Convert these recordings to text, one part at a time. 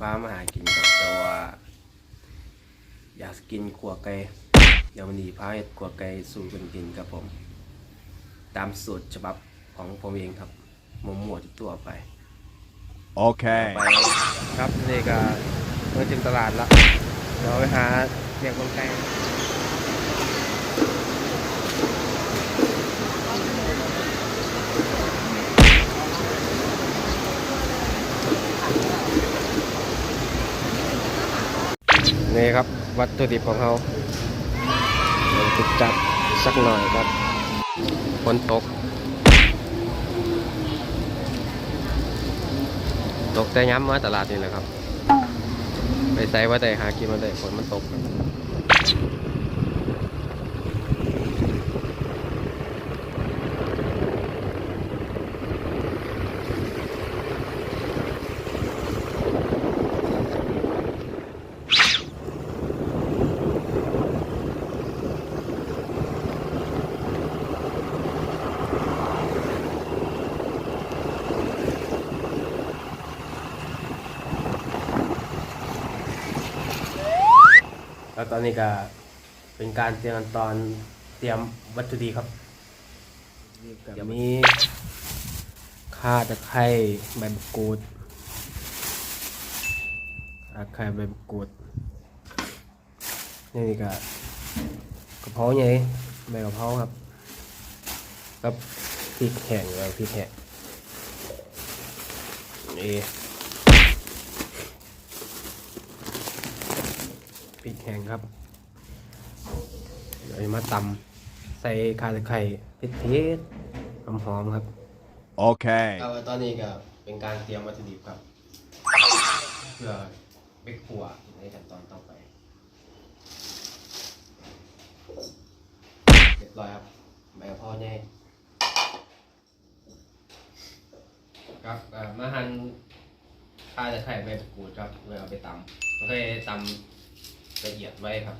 พามาหากินครับแต่ว่า อยากกินขัวไก่เดี๋ยววันนี้พาเฮ็ดขัวไก่สู่กันกินครับผม ตามสูตรฉบับของผมเองครับมั่วๆที่ตัวไป Okay. ไปครับนี่ก็เมื่อถึงตลาดละเดี๋ยวไปหาเรียกคนไก่ นี่ครับ วัตถุดิบของเขาจุดจับสักหน่อยครับฝนตก ตกแต่ย้ำมาตลาดนี่แหละครับ ไปใส่ว่าได้หากินมาได้ฝนมันตก แล้วตอนนี้ก็เป็นการเตรียมขั้นตอนเตรียมวัตถุดิบครับจะมีข่าตะไคร้ใบมะกรูดตะไคร้ใบมะกรูดนี่ก็กระเพราใหญ่ใบกระเพราครับกับพริกแห้งแล้วพริกแห้งนี่ ริกแห้งครับเดี๋ยวมาตำใส่ข่าตะไคร้เผ็ดๆหอมๆครับ Okay. เอาตอนนี้ก็เป็นการเตรียมวัตถุดิบครับ เพื่อไปขั่วในขั้นตอนต่อไปเรียบร้อยครับใบกะเพราแน่ครับเอ่อมาหั่นข่าตะไคร้ใบมะกรูดครับเพื่อเอาไปตำมันก็จะตำ ละเอียดไว้ครับ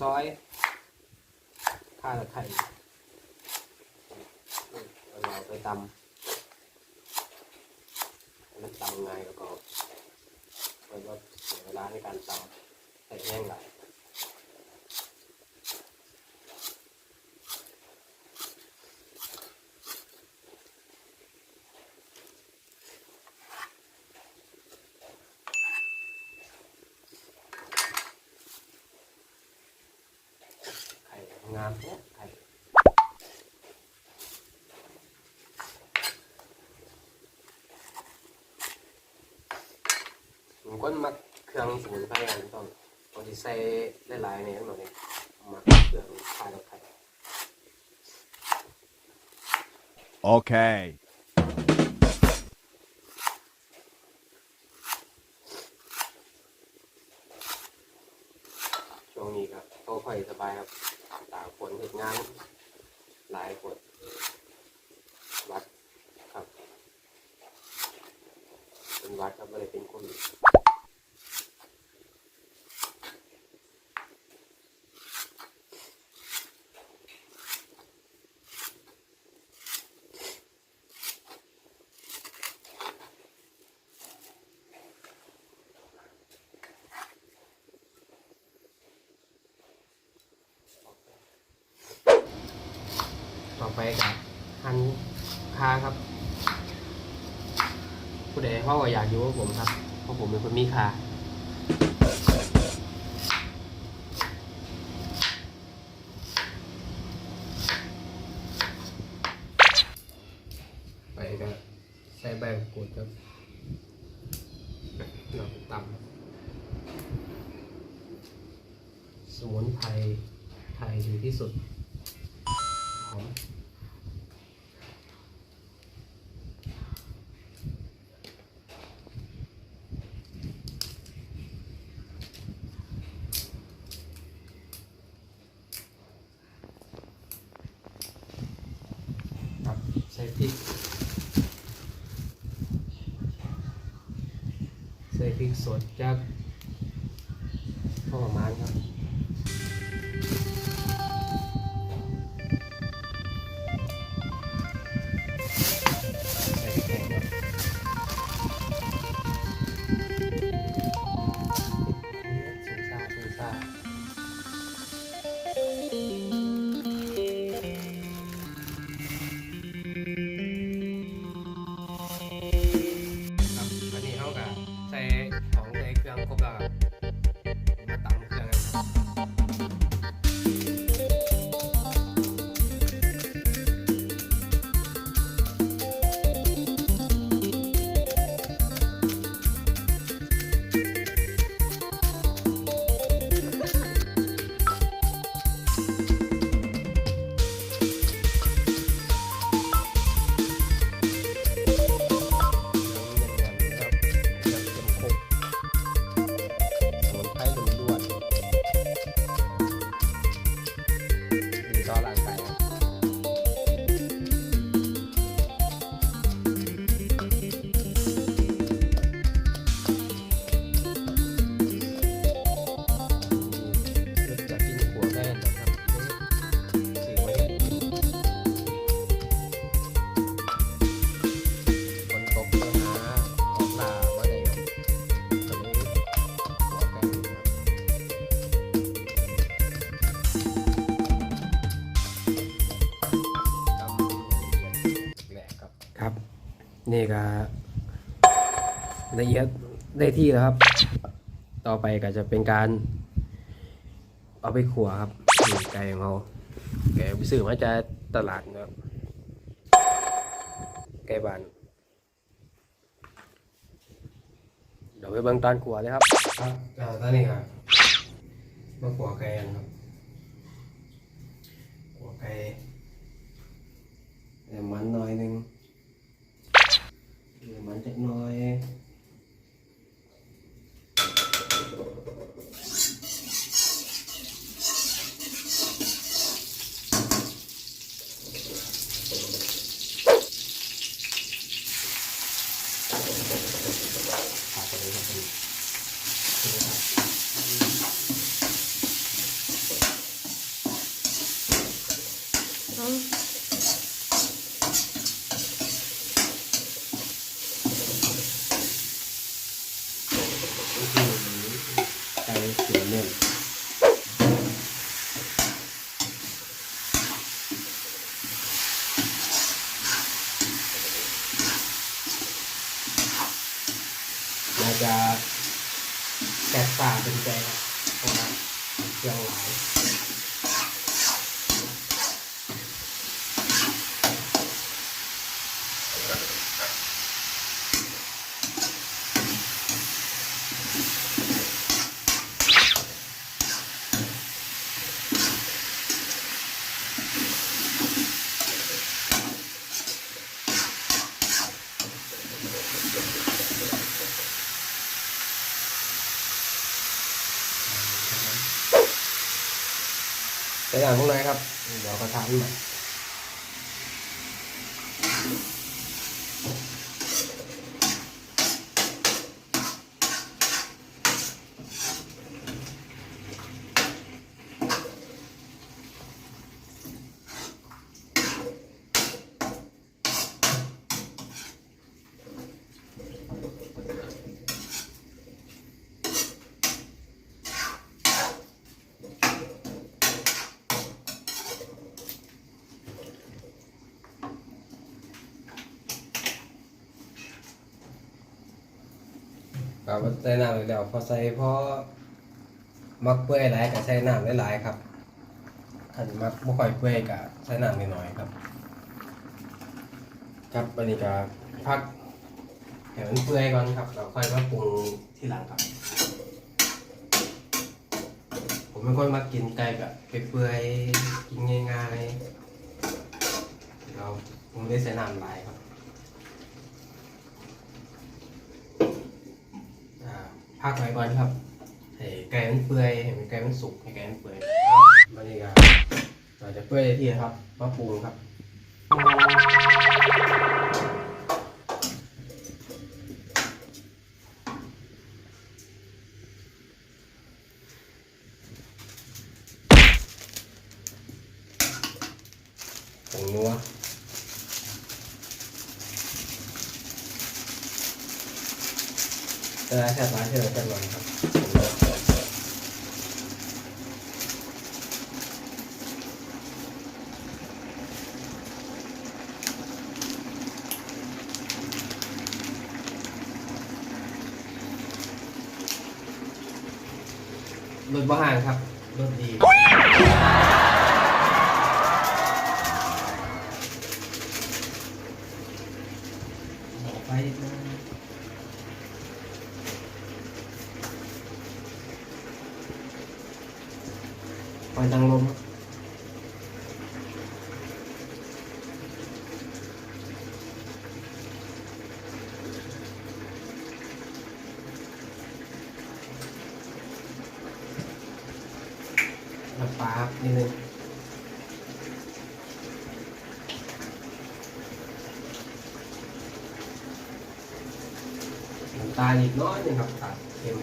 ซอยข้าตะไคร้เอาเราไปตำมันตำไงแล้วก็แล้วก็เสียเวลาในการตำใส่แห้งหลายไข่งามเนี่ยไข่ ผมก็มักเครื่องสมุนไพรอันต้องบางทีใส่หลายๆในนั้นหน่อยมักเครื่องข้าตะไข่ Okay. ช่วงนี้ครับก็ค่อยสบายครับตากฝนเหตุงาน หลายคนวัดครับ เป็นวัดครับไม่ได้เป็นโคนต่อ ไปกับหันคาครับ ผู้ใดเขาก็อยากอยู่กับผมครับเพราะผมเป็นคนมีคาไปก็ใส่ใบมะกรูดครับเราไปตำสมุนไพรไทยดีที่สุดหอม ส่พริก ใส่พริกสดจากพ่อประมาณครับ นี่ก็ละเอียดได้ที่แล้วครับ ต่อไปก็จะเป็นการ เอาไปขัวครับไก่ของเขาไก่ไปซื้อมาจากตลาดนะครับไก่บ้านเดี๋ยวไปเบิ่งตอนขัวเลยครับ ครับอ่าตอนนี้ครับมาขัวไก่กันครับขัวไก่แต่มันหน่อยหนึง เดี๋ยวมันจักหน่อย ขาดไปเลยครับผม ไก่เสียเน่นน่าจะแกะตาเป็นใจครับเพราะว่าเครื่องหลาย ใส่อย่าง พวกนั้นครับ เดี๋ยวกระทะใหม่ ครับใส่น้ำอีกแล้วพอใส่พอมักเปื่อยหลายก็ใส่น้ำหลายๆครับขันมักบ่ค่อยเปื่อยก็ใส่น้ำน้อยๆครับ ครับวันนี้ก็พักให้มันเปื่อยก่อนครับเราค่อยมาปรุงที่หลังครับ ผมเป็นคนมากินไก่แบบเปื่อยๆกินง่ายๆเราผมไม่ได้ใส่น้ำหลายครับ อ่า พักไว้ก่อนครับให้ไก่มันเปื่อยให้มันไก่มันสุกให้ไก่มันเปื่อยครับมันนี่ก็เราจะเปื่อยได้ที่ครับมาปรุงครับ เออแค่ร้านเธอจะหน่อยครับรถบ้านครับรถดีไปปล่ อยตังลมน้ำปลาครับนิดนึงน้ำตาลอีกน้อยหนึงครับตัดเค็ม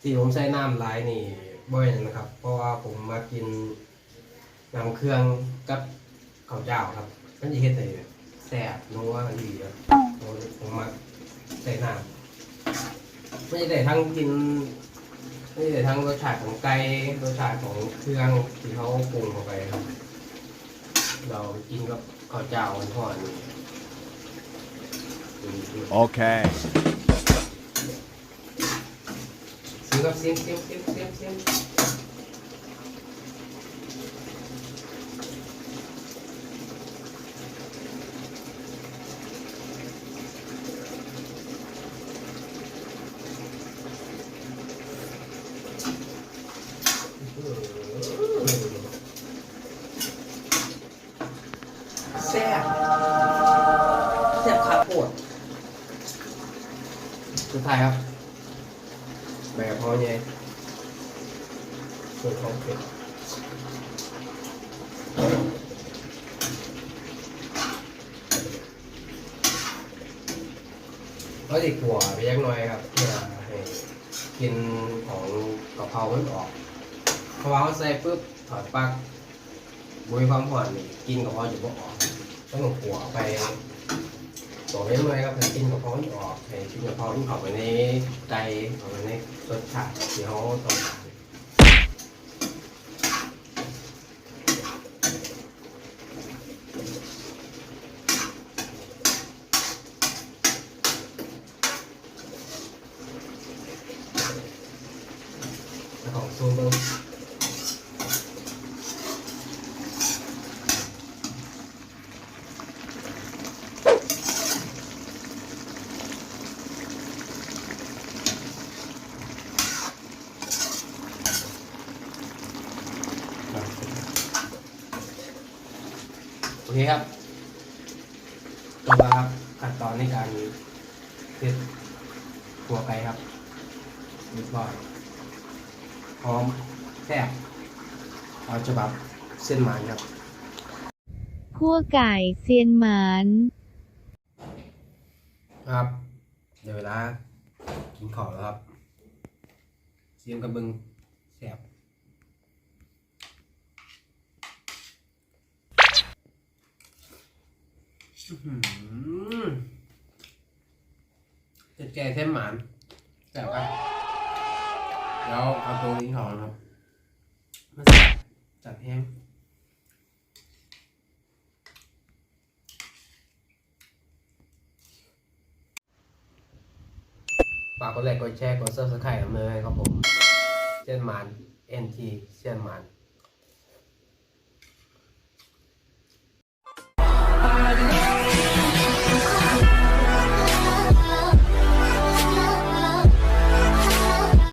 ที่ผมใช้น้ำลายนี่บ่อยนะครับ เพราะว่าผมมากินน้ำเครื่องกับข้าวเจ้าครับ มันจะเฮ็ดให้แซ่บนัวดีครับผมผมมาใส่น้ำไม่ได้ทั้งกินไม่ได้ทั้งรสชาติของไก่รสชาติของเครื่องที่เขาปรุงเข้าไปครับ เรากินกับข้าวเจ้าทอดๆนี่อืม Okay. ซื้อ กับเสียงเสียงเสียงเสียงเสียงแซ่บแซ่บขาปวดสุดท้ายครับ แบบพอไงส่วนของเผ็ดก็ติขัวไปยักหน่อยครับเพื่อให้กินของกะเพรามันออกเพราะว่าเขาใส่ปุ๊บถอดปลั๊กบุยความผ่อนนี่กินกะเพราอยู่บ่ออกต้องขัวไป ตัวเล็กน้อยครับกินกะเพามันออกให้กินกะเพามันเข้าไปในใจออกไปในรสชาติที่เขาต้องการ ของซูมเบอร์โอเคครับต่อมาครับขั้นตอนในการเทสตัวไก่ครับเรียบร้อย พร้อม แทบเอาฉบับเส้นหมายครับคั่วไก่เซียนหมานครับ เดี๋ยวเวลากินข้าวแล้วครับเสียงกระเบึงแสบอื้อหือเจ็ดแก่เส้นหมานแสบครับเดี๋ยวเอาตัวนี้ถอนครับ มันจัดแห้งฝากกดไลค์กดแชร์กดซับสไครต์ผมเลยครับผม เช่นมัน NT เช่นมัน